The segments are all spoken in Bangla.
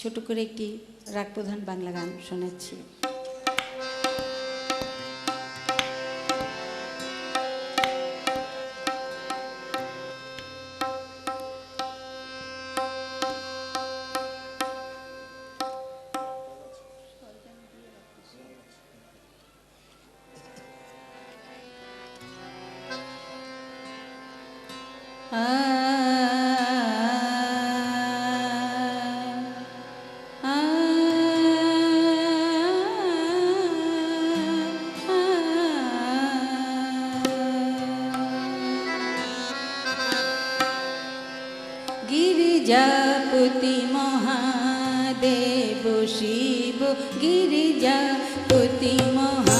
ছোট করে একটি রাগ প্রধান বাংলা গান শোনাচ্ছি। গিরিজাপতি মহাদেব শিব গিরিজাপতি মহাদেব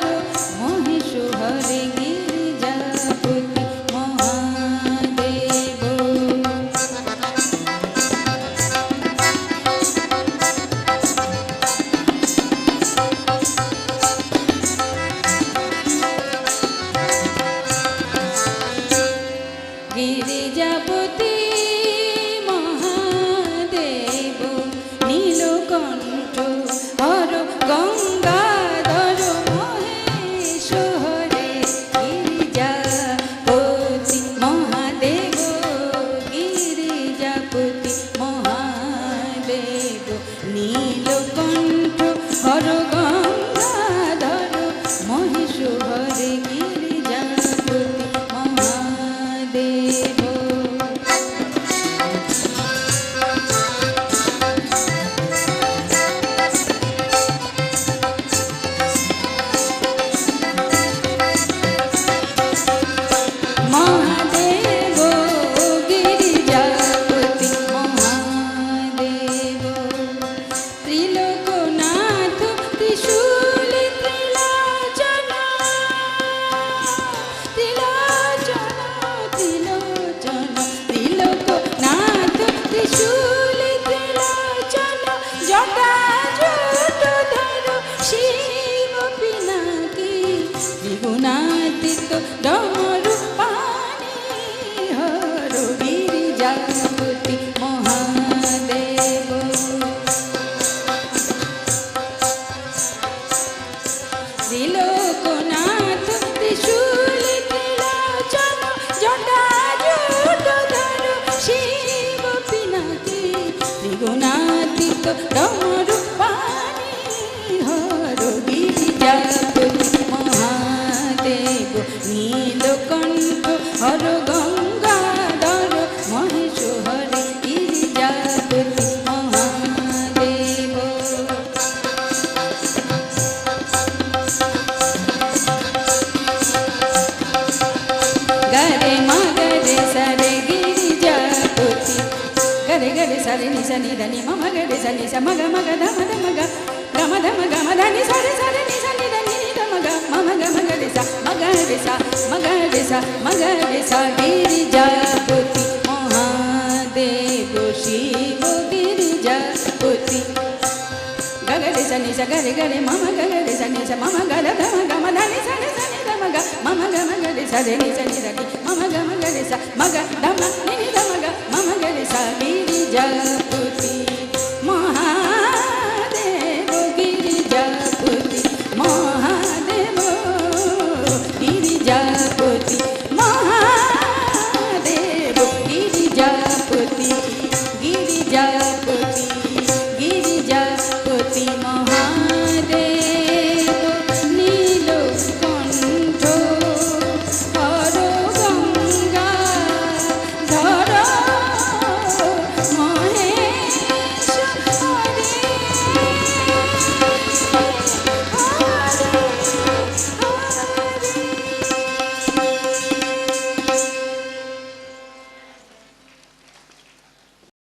ত্রিগুণাতীত ডমরু পানি হর গিরিজাপতি মহাদেব ত্রিলোকনাথ ত্রিশূল ত্রিলোচন জটা জট ধর শিব পিনাকি ত্রিগুণাতীত ডমরু পানি হর গিরিজাপতি মহাদেব নীলকণ্ঠ হর গঙ্গাধর মহেশ হরে গিরিজাপতি মহাদেব। গরে মগরে সরে গিরিজাপতি। গরে গরে সরে নিশা নিধনি মম গরে সনি স মগ মগ ধম ধম গ গম ধম গম ধনি সা मगर गिरिजा पुति महादेव शिव गिरिजा पुति गगन सनि स गरि गरि मम गगन सनि स मम गल गम गम धनि सनि सनि गम ग मम गम गरि स धनि सनि रगि मम गम गरि स मग दम नि दम ग मम गरि स गिरिजा पुति महादेव गिरिजा पुति महा ya